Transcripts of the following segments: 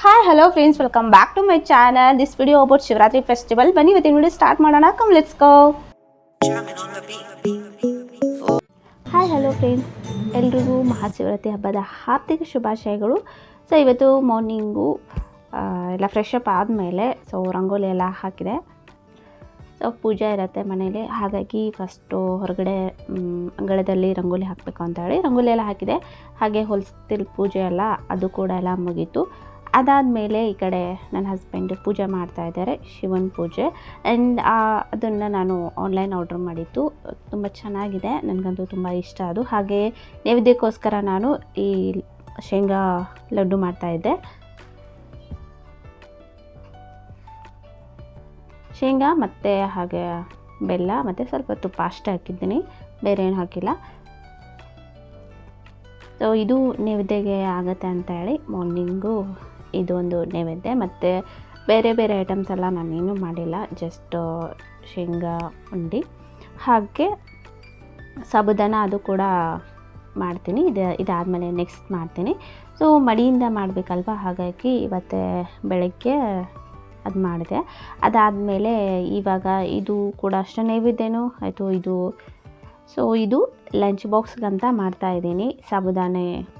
Hi hello friends welcome back to my channel this video about Shivaratri festival ಬನ್ನಿ, ಇವತ್ತಿನ video start ಮಾಡೋಣ. Come let's go hi hello friends ಎಲ್ರಿಗೂ ಮಹಾಶಿವರಾತ್ರಿ ಹಬ್ಬದ ಹಾರ್ದಿಕ ಶುಭಾಶಯಗಳು. ಸೊ ಇವತ್ತು ಮಾರ್ನಿಂಗು ಎಲ್ಲ ಫ್ರೆಶ್ ಅಪ್ ಆದಮೇಲೆ ಸೊ ರಂಗೋಲಿ ಎಲ್ಲ ಹಾಕಿದೆ. ಸೊ ಪೂಜೆ ಇರುತ್ತೆ ಮನೇಲಿ. ಹಾಗಾಗಿ ಫಸ್ಟು ಹೊರಗಡೆ ಅಂಗಳದಲ್ಲಿ ರಂಗೋಲಿ ಹಾಕಬೇಕು ಅಂತ ಹೇಳಿ ರಂಗೋಲಿ ಎಲ್ಲ ಹಾಕಿದೆ. ಹಾಗೆ ಹೊಲಿಸ್ತಿಲ್ ಪೂಜೆ ಎಲ್ಲ, ಅದು ಕೂಡ ಎಲ್ಲ ಮುಗೀತು. ಅದಾದಮೇಲೆ ಈ ಕಡೆ ನನ್ನ ಹಸ್ಬೆಂಡ್ ಪೂಜೆ ಮಾಡ್ತಾ ಇದ್ದಾರೆ, ಶಿವನ ಪೂಜೆ. ಆ್ಯಂಡ್ ಅದನ್ನು ನಾನು ಆನ್ಲೈನ್ ಆರ್ಡ್ರ್ ಮಾಡಿದ್ದು. ತುಂಬ ಚೆನ್ನಾಗಿದೆ. ನನಗಂತೂ ತುಂಬ ಇಷ್ಟ ಅದು. ಹಾಗೆ ನೈವೇದ್ಯಕ್ಕೋಸ್ಕರ ನಾನು ಈ ಶೇಂಗಾ ಲಡ್ಡು ಮಾಡ್ತಾಯಿದ್ದೆ ಶೇಂಗಾ ಮತ್ತು ಹಾಗೆ ಬೆಲ್ಲ ಮತ್ತು ಸ್ವಲ್ಪ ತುಪ್ಪ ಅಷ್ಟೇ ಹಾಕಿದ್ದೀನಿ. ಬೇರೆ ಏನು ಹಾಕಿಲ್ಲ. ಸೊ ಇದು ನೈವೇದ್ಯಗೆ ಆಗುತ್ತೆ ಅಂತ ಹೇಳಿ ಮಾರ್ನಿಂಗು ಇದು ಒಂದು ನೈವೇದ್ಯ. ಮತ್ತು ಬೇರೆ ಬೇರೆ ಐಟಮ್ಸ್ ಎಲ್ಲ ನಾನೇನು ಮಾಡಿಲ್ಲ. ಜಸ್ಟ್ ಶೇಂಗಾ ಉಂಡಿ. ಹಾಗೆ ಸಾಬುದಾನ ಅದು ಕೂಡ ಮಾಡ್ತೀನಿ. ಇದು, ಇದಾದಮೇಲೆ ನೆಕ್ಸ್ಟ್ ಮಾಡ್ತೀನಿ. ಸೊ ಮಡಿಯಿಂದ ಮಾಡಬೇಕಲ್ವ? ಹಾಗಾಗಿ ಇವತ್ತೆ ಬೆಳಗ್ಗೆ ಅದು ಮಾಡಿದೆ. ಅದಾದಮೇಲೆ ಇವಾಗ ಇದು ಕೂಡ ಅಷ್ಟೇ ನೈವೇದ್ಯನೂ ಆಯಿತು ಇದು. ಸೊ ಇದು ಲಂಚ್ ಬಾಕ್ಸ್ಗಂತ ಮಾಡ್ತಾಯಿದ್ದೀನಿ ಸಾಬುದಾನೆ.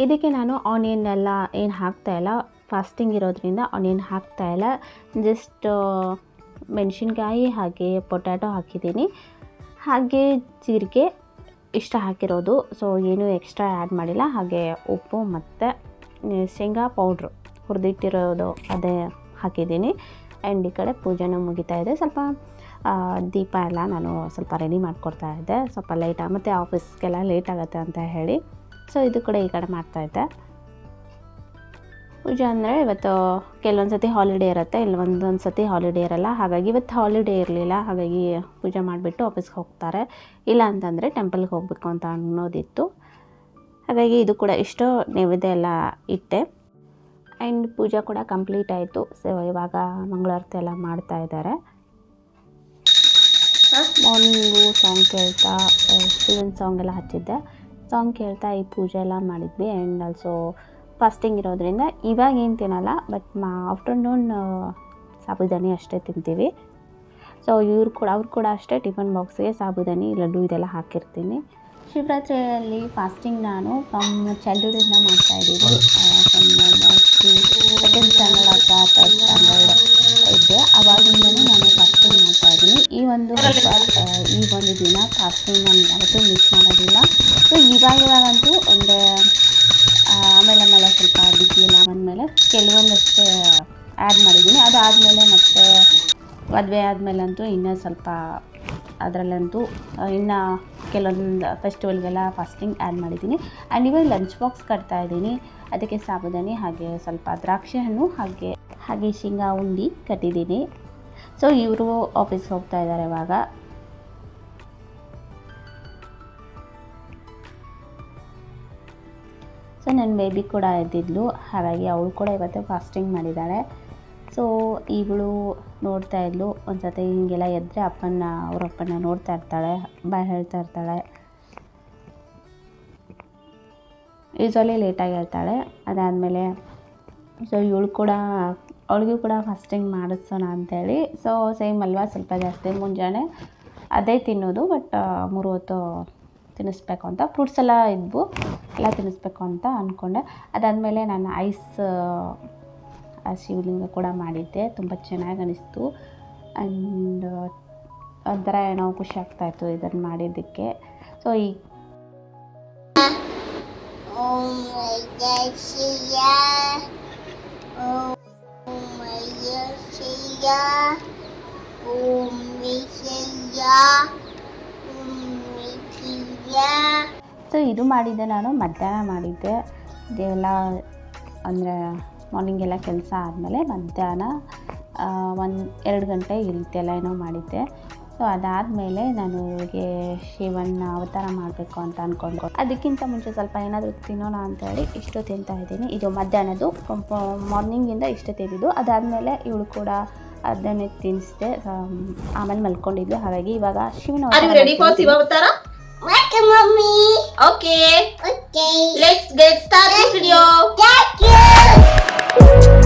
ಇದಕ್ಕೆ ನಾನು ಆನಿಯನ್ ಎಲ್ಲ ಏನು ಹಾಕ್ತಾಯಿಲ್ಲ ಫಾಸ್ಟಿಂಗ್ ಇರೋದ್ರಿಂದ ಆನಿಯನ್ ಹಾಕ್ತಾಯಿಲ್ಲ ಜಸ್ಟ್ ಮೆಣಸಿನ್ಕಾಯಿ ಹಾಗೆ ಪೊಟ್ಯಾಟೊ ಹಾಕಿದ್ದೀನಿ. ಹಾಗೆ ಜೀರಿಗೆ ಇಷ್ಟ ಹಾಕಿರೋದು. ಸೊ ಏನೂ ಎಕ್ಸ್ಟ್ರಾ ಆ್ಯಡ್ ಮಾಡಿಲ್ಲ. ಹಾಗೆ ಉಪ್ಪು ಮತ್ತು ಶೇಂಗಾ ಪೌಡ್ರು ಹುರಿದಿಟ್ಟಿರೋದು ಅದೇ ಹಾಕಿದ್ದೀನಿ. ಆ್ಯಂಡ್ ಈ ಕಡೆ ಪೂಜೆನೂ ಮುಗಿತಾ ಇದೆ. ಸ್ವಲ್ಪ ದೀಪ ಎಲ್ಲ ನಾನು ಸ್ವಲ್ಪ ರೆಡಿ ಮಾಡಿಕೊಡ್ತಾ ಇದ್ದೆ. ಸ್ವಲ್ಪ ಲೇಟಾಗಿ ಮತ್ತು ಆಫೀಸ್ಗೆಲ್ಲ ಲೇಟ್ ಆಗುತ್ತೆ ಅಂತ ಹೇಳಿ. ಸೊ ಇದು ಕೂಡ ಈ ಕಡೆ ಮಾಡ್ತಾಯಿದ್ದೆ ಪೂಜೆ ಅಂದರೆ ಇವತ್ತು ಕೆಲವೊಂದು ಸತಿ ಹಾಲಿಡೇ ಇರುತ್ತೆ, ಇಲ್ಲಿ ಒಂದೊಂದು ಸತಿ ಹಾಲಿಡೇ ಇರಲ್ಲ. ಹಾಗಾಗಿ ಇವತ್ತು ಹಾಲಿಡೇ ಇರಲಿಲ್ಲ. ಹಾಗಾಗಿ ಪೂಜೆ ಮಾಡಿಬಿಟ್ಟು ಆಫೀಸ್ಗೆ ಹೋಗ್ತಾರೆ. ಇಲ್ಲ ಅಂತಂದರೆ ಟೆಂಪಲ್ಗೆ ಹೋಗಬೇಕು ಅಂತ ಅನ್ನೋದಿತ್ತು. ಹಾಗಾಗಿ ಇದು ಕೂಡ ಇಷ್ಟು ನೈವೇದ್ಯ ಎಲ್ಲ ಇಟ್ಟೆ. ಆ್ಯಂಡ್ ಪೂಜೆ ಕೂಡ ಕಂಪ್ಲೀಟ್ ಆಯಿತು. ಸೊ ಇವಾಗ ಮಂಗಳಾರತಿ ಎಲ್ಲ ಮಾಡ್ತಾ ಇದ್ದಾರೆ. ಮಾರ್ನಿಂಗು ಸಾಂಗ್ ಕೇಳ್ತಾ ಶಿವನ್ ಸಾಂಗ್ ಎಲ್ಲ ಹಚ್ಚಿದ್ದೆ. ಸಾಂಗ್ ಕೇಳ್ತಾ ಈ ಪೂಜೆ ಎಲ್ಲ ಮಾಡಿದ್ವಿ. ಆ್ಯಂಡ್ ಆಲ್ಸೋ ಫಾಸ್ಟಿಂಗ್ ಇರೋದ್ರಿಂದ ಇವಾಗ ಏನು ತಿನ್ನಲ್ಲ ಬಟ್ ಮಾ ಆಫ್ಟರ್ನೂನ್ ಸಾಬುದಾನಿ ಅಷ್ಟೇ ತಿಂತೀವಿ. ಸೊ ಇವ್ರು ಕೂಡ ಅವ್ರು ಕೂಡ ಅಷ್ಟೇ ಟಿಫನ್ ಬಾಕ್ಸ್ಗೆ ಸಾಬುದಾನಿ ಲಡ್ಡು ಇದೆಲ್ಲ ಹಾಕಿರ್ತೀನಿ. ಶಿವರಾತ್ರಿಯಲ್ಲಿ ಫಾಸ್ಟಿಂಗ್ ನಾನು ಫ್ರಮ್ ಚೈಲ್ಡ್ಹುಡ್ಡಿಂದ ಮಾಡ್ತಾ ಇದ್ದೀನಿ. ಫ್ರಮ್ ಮೋಸ್ಟ್ಲಿ ಸೆಕೆಂಡ್ ಸ್ಟ್ಯಾಂಡರ್ಡ್ ಅಥವಾ ಥರ್ಡ್ ಸ್ಟ್ಯಾಂಡರ್ಡ್ ಇದ್ದೆ ಅವಾಗಿಂದಲೂ ನಾನು ಫಾಸ್ಟಿಂಗ್ ಮಾಡ್ತಾ ಇದ್ದೀನಿ. ಈ ಒಂದು ಈ ಒಂದು ದಿನ ಫಾಸ್ಟಿಂಗ್ ನಾನು ಯಾವತ್ತೂ ಮಿಸ್ ಮಾಡೋದಿಲ್ಲ. ಸೊ ಇವಾಗ ಇವಾಗಂತೂ ಒಂದು ಆ, ಮೇಲೆ ಸ್ವಲ್ಪ ಬಿಸಿ ಎಲ್ಲ ಬಂದಮೇಲೆ ಕೆಲವೊಂದಷ್ಟೇ ಆ್ಯಡ್ ಮಾಡಿದ್ದೀನಿ. ಅದಾದಮೇಲೆ ಮತ್ತೆ ಮದುವೆ ಆದಮೇಲಂತೂ ಇನ್ನೂ ಸ್ವಲ್ಪ ಅದರಲ್ಲಂತೂ ಇನ್ನು ಕೆಲವೊಂದು ಫೆಸ್ಟಿವಲ್ಗೆಲ್ಲ ಫಾಸ್ಟಿಂಗ್ ಆ್ಯಡ್ ಮಾಡಿದ್ದೀನಿ. ಆ್ಯಂಡ್ ಇವಾಗ ಲಂಚ್ ಬಾಕ್ಸ್ ಕಟ್ತಾ ಇದ್ದೀನಿ. ಅದಕ್ಕೆ ಸಾಬುದಾನಿ ಹಾಗೆ ಸ್ವಲ್ಪ ದ್ರಾಕ್ಷಿ ಹಣ್ಣು ಹಾಗೆ ಹಾಗೆ ಶೇಂಗಾ ಉಂಡಿ ಕಟ್ಟಿದ್ದೀನಿ. ಸೊ ಇವರು ಆಫೀಸ್ಗೆ ಹೋಗ್ತಾ ಇದ್ದಾರೆ ಇವಾಗ. ನನ್ನ ಬೇಬಿ ಕೂಡ ಎದ್ದಿದ್ಲು. ಹಾಗಾಗಿ ಅವಳು ಕೂಡ ಇವತ್ತು ಫಾಸ್ಟಿಂಗ್ ಮಾಡಿದ್ದಾಳೆ ಸೊ ಇವಳು ನೋಡ್ತಾ ಇದ್ಲು. ಒಂದು ಸತಿ ಹಿಂಗೆಲ್ಲ ಎದ್ದರೆ ಅಪ್ಪನ ಅವ್ರ ಅಪ್ಪನ ನೋಡ್ತಾ ಇರ್ತಾಳೆ ಬಾಯ್ ಹೇಳ್ತಾ ಇರ್ತಾಳೆ. ಯೂಸ್ವಲಿ ಲೇಟಾಗಿ ಹೇಳ್ತಾಳೆ. ಅದಾದಮೇಲೆ ಸೊ ಇವಳು ಕೂಡ, ಅವಳಿಗೂ ಕೂಡ ಫಾಸ್ಟಿಂಗ್ ಮಾಡಿಸೋಣ ಅಂತೇಳಿ. ಸೊ ಸೇಮ್ ಅಲ್ವಾ? ಸ್ವಲ್ಪ ಜಾಸ್ತಿ ಮುಂಜಾನೆ. ಅದೇ ತಿನ್ನೋದು ಬಟ್ ಮೂರು ಹೊತ್ತು ತಿನ್ನಿಸ್ಬೇಕು ಅಂತ. ಫ್ರೂಟ್ಸ್ ಎಲ್ಲ ಇದ್ವು. ಎಲ್ಲ ತಿನ್ನಿಸ್ಬೇಕು ಅಂತ ಅಂದ್ಕೊಂಡೆ ಅದಾದಮೇಲೆ ನಾನು ಐಸ್ ಶಿವಲಿಂಗ ಕೂಡ ಮಾಡಿದ್ದೆ. ತುಂಬ ಚೆನ್ನಾಗಿ ಅನಿಸ್ತು. ಆ್ಯಂಡ್ ಒಂಥರ ಏನೋ ಖುಷಿ ಆಗ್ತಾಯಿತ್ತು ಇದನ್ನು ಮಾಡಿದ್ದಕ್ಕೆ. ಸೊ ಈ Oh ಸೊ ಇದು ಮಾಡಿದ್ದೆ ನಾನು ಮಧ್ಯಾಹ್ನ ಮಾಡಿದ್ದೆ. ಇದೆಲ್ಲ ಅಂದರೆ ಮಾರ್ನಿಂಗ್ ಎಲ್ಲ ಕೆಲಸ ಆದಮೇಲೆ ಮಧ್ಯಾಹ್ನ ಒಂದು ಎರಡು ಗಂಟೆ ಈ ರೀತಿ ಎಲ್ಲ ಏನೋ ಮಾಡಿದ್ದೆ. ಸೊ ಅದಾದಮೇಲೆ ನಾನು ಇವ್ರಿಗೆ ಶಿವನ ಅವತಾರ ಮಾಡಬೇಕು ಅಂತ ಅಂದ್ಕೊಂಡು ಅದಕ್ಕಿಂತ ಮುಂಚೆ ಸ್ವಲ್ಪ ಏನಾದರೂ ತಿನ್ನೋಣ ಅಂತ ಹೇಳಿ ಇಷ್ಟು ತಿಂತಾ ಇದ್ದೀನಿ. ಇದು ಮಧ್ಯಾಹ್ನದ್ದು ಮಾರ್ನಿಂಗಿಂದ ಇಷ್ಟು ತಿಂದಿದ್ದು. ಅದಾದಮೇಲೆ ಇವಳು ಕೂಡ ಅದನ್ನೇ ತಿನ್ನಿಸ್ದೆ ಆಮೇಲೆ ಮಲ್ಕೊಂಡಿದ್ಲು. ಹಾಗಾಗಿ ಇವಾಗ ಶಿವನ Okay, mommy. Okay. Okay. Let's get started this video. Thank you.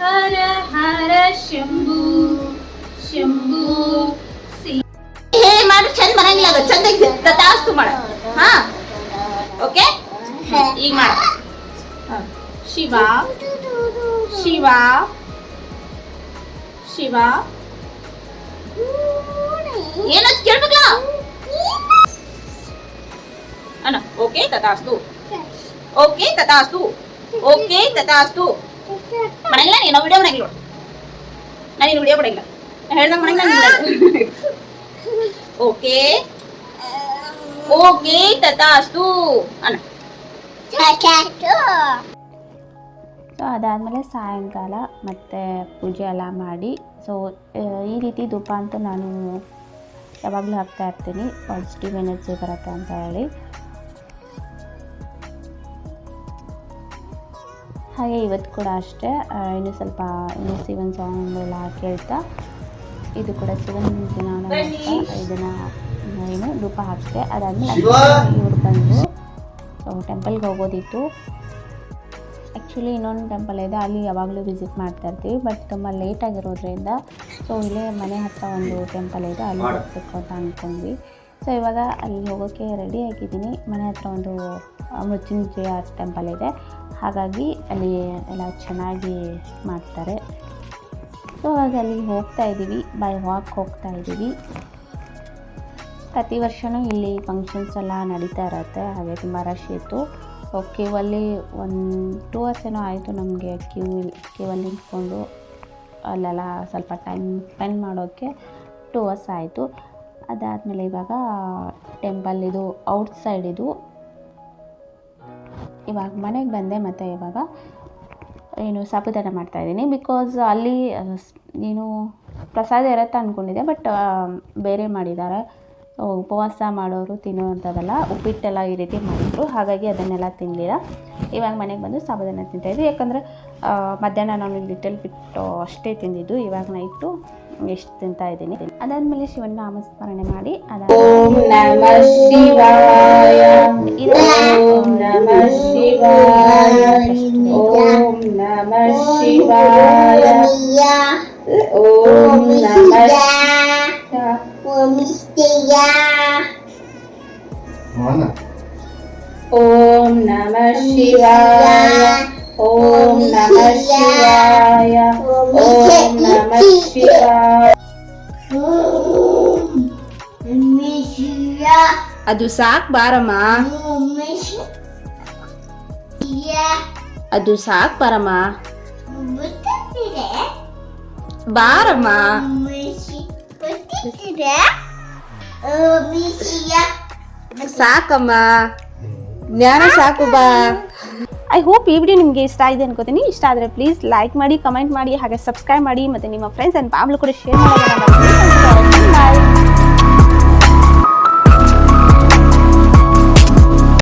ಹರ ಹರ ಶಂಭು ಶಂಭು ಹೇ ಮಾಡು ಚಂದ ಬರಂಗಿಲ್ಲ ಅದು. ಚಂದ ಮಾಡ. ಹಾ ಓಕೆ? ಈಗ ಮಾಡ. ಶಿವ ಶಿವ ಶಿವ. ಏನದು ಕೇಳ್ಬೇಕಲ್ಲ? ಅಣ್ಣ ಓಕೆ ತಥಾಸ್ತು. ಓಕೆ ತಥಾಸ್ತು. ಓಕೆ ತಥಾಸ್ತು. ಮನೆಯಲ್ಲ ನೀನು ವಿಡಿಯೋ ಮಾಡಂಗಿಲ್ಲ ನೋಡು. ನಾನು ನೀನು ವಿಡಿಯೋ ಮಾಡಂಗಿಲ್ಲ ನಾನು ಹೇಳ್ದಂಗೆ ಮಾಡಂಗಿಲ್ಲ ಓಕೆ. ಓಕೆ ತಥಾಸ್ತು. ಅಣ್ಣ. ಸೊ ಅದಾದಮೇಲೆ ಸಾಯಂಕಾಲ ಮತ್ತು ಪೂಜೆ ಎಲ್ಲ ಮಾಡಿ. ಸೊ ಈ ರೀತಿ ಧೂಪ ಅಂತೂ ನಾನು ಯಾವಾಗಲೂ ಹಾಕ್ತಾ ಇರ್ತೀನಿ. ಪಾಸಿಟಿವ್ ಎನರ್ಜಿ ಬರುತ್ತೆ ಅಂತ ಹೇಳಿ. ಹಾಗೆ ಇವತ್ತು ಕೂಡ ಅಷ್ಟೇ. ಇನ್ನು ಸ್ವಲ್ಪ ಇನ್ನು ಸಿವನ್ ಸಾಂಗ್ ಎಲ್ಲ ಕೇಳ್ತಾ ಇದು ಕೂಡ ಸಿವನ್ ದಿನ ಇದನ್ನು ಏನು ಧೂಪ ಹಾಕಿದೆ ಅದಾದಮೇಲೆ ಇವ್ರು ಬಂದು ಸೊ ಟೆಂಪಲ್ಗೆ ಹೋಗೋದಿತ್ತು. ಆ್ಯಕ್ಚುಲಿ ಇನ್ನೊಂದು ಟೆಂಪಲ್ ಇದೆ ಅಲ್ಲಿ ಯಾವಾಗಲೂ ವಿಸಿಟ್ ಮಾಡ್ತಾ ಇರ್ತೀವಿ ಬಟ್ ತುಂಬ ಲೇಟ್ ಆಗಿರೋದ್ರಿಂದ ಸೊ ಇಲ್ಲೇ ಮನೆ ಹತ್ತಿರ ಒಂದು ಟೆಂಪಲ್ ಇದೆ ಅಲ್ಲಿ ಹೋಗ್ಬೇಕು ಅಂತ ಅಂದ್ಕೊಂಡ್ವಿ ಸೊ ಇವಾಗ ಅಲ್ಲಿ ಹೋಗೋಕ್ಕೆ ರೆಡಿ ಆಗಿದ್ದೀನಿ. ಮನೆ ಹತ್ರ ಒಂದು ಮೃತ್ಯುಂಜಯ ಟೆಂಪಲ್ ಇದೆ. ಹಾಗಾಗಿ ಅಲ್ಲಿ ಎಲ್ಲ ಚೆನ್ನಾಗಿ ಮಾಡ್ತಾರೆ. ಸೊ ಹಾಗಾಗಿ ಅಲ್ಲಿಗೆ ಹೋಗ್ತಾ ಇದ್ದೀವಿ. ಬೈ ವಾಕ್ ಹೋಗ್ತಾ ಇದ್ದೀವಿ. ಪ್ರತಿ ವರ್ಷವೂ ಇಲ್ಲಿ ಫಂಕ್ಷನ್ಸ್ ಎಲ್ಲ ನಡೀತಾ ಇರುತ್ತೆ. ಹಾಗೆ ತುಂಬ ರಶ್ ಇತ್ತು. ಸೊ ಕ್ಯೂವಲ್ಲಿ ಒಂದು ಟೂ ಅವರ್ಸ್ ಏನೋ ಆಯಿತು ನಮಗೆ ಕ್ಯೂ ಕ್ಯೂವಲ್ಲಿ ನಿಂತ್ಕೊಂಡು ಅಲ್ಲೆಲ್ಲ ಸ್ವಲ್ಪ ಟೈಮ್ ಸ್ಪೆಂಡ್ ಮಾಡೋಕ್ಕೆ ಟೂ ಅವರ್ಸ್ ಆಯಿತು. ಅದಾದಮೇಲೆ ಇವಾಗ ಟೆಂಪಲ್ ಇದು ಔಟ್ ಸೈಡ್ ಇದು. ಇವಾಗ ಮನೆಗೆ ಬಂದೆ ಮತ್ತು ಇವಾಗ ಏನು ಸಾಬುದಾನ ಮಾಡ್ತಾಯಿದ್ದೀನಿ ಬಿಕಾಸ್ ಅಲ್ಲಿ ಏನು ಪ್ರಸಾದ ಇರುತ್ತೆ ಅಂದ್ಕೊಂಡಿದ್ದೆ ಬಟ್ ಬೇರೆ ಮಾಡಿದ್ದಾರೆ ಉಪವಾಸ ಮಾಡೋರು ತಿನ್ನುವಂಥದ್ದೆಲ್ಲ ಉಪ್ಪಿಟ್ಟೆಲ್ಲ ಈ ರೀತಿ ಮಾಡಿದ್ರು. ಹಾಗಾಗಿ ಅದನ್ನೆಲ್ಲ ತಿನ್ನಲಿಲ್ಲ ಇವಾಗ ಮನೆಗೆ ಬಂದು ಸಾಬುದಾನ ತಿಂತಾಯಿದ್ವಿ ಯಾಕಂದರೆ ಮಧ್ಯಾಹ್ನ ನಾನು ಲಿಟಲ್ ಬಿಟ್ಟು ಅಷ್ಟೇ ತಿಂದಿದ್ದು. ಇವಾಗ ನೈಟು ಎಷ್ಟು ತಿಂತಾ ಇದ್ದೀನಿ ಅದಾದಮೇಲೆ ಶಿವನ ನಾಮಸ್ಮರಣೆ ಮಾಡಿ ಓಂ ನಮ ಶಿವಾಯ. ಓಂ ನಮ ಶಿವಾಯ. ಓಂ ನಮ ಶಿವಾಯ. ಓಂ ನಮ ಓಂ ನಮ ಶಿವಾಯ. ಓಂ ನಮ ಶಿವಾಯ. ಓಂ ನಮ ಶಿವಾಯ ಅದು ಸಾಕ್ ಬಾರಮ್ಮ ಅದು ಸಾಕ್ ಬಾರಮ್ಮ ಬಾರಮ್ಮ ಸಾಕಮ್ಮ ಜ್ಞಾನ ಸಾಕು ಬಾ I hope ಈ ವಿಡಿಯೋ ನಿಮಗೆ ಇಷ್ಟ ಆಗಿದೆ ಅನ್ಕೋತೀನಿ. ಇಷ್ಟ ಆದರೆ ಪ್ಲೀಸ್ ಲೈಕ್ ಮಾಡಿ ಕಮೆಂಟ್ ಮಾಡಿ, ಹಾಗೆ ಸಬ್ಸ್ಕ್ರೈಬ್ ಮಾಡಿ, ಮತ್ತು ನಿಮ್ಮ ಫ್ರೆಂಡ್ಸ್ ಆ್ಯಂಡ್ ಫ್ಯಾಮಿಲಿ ಕೂಡ ಶೇರ್ ಮಾಡಿ.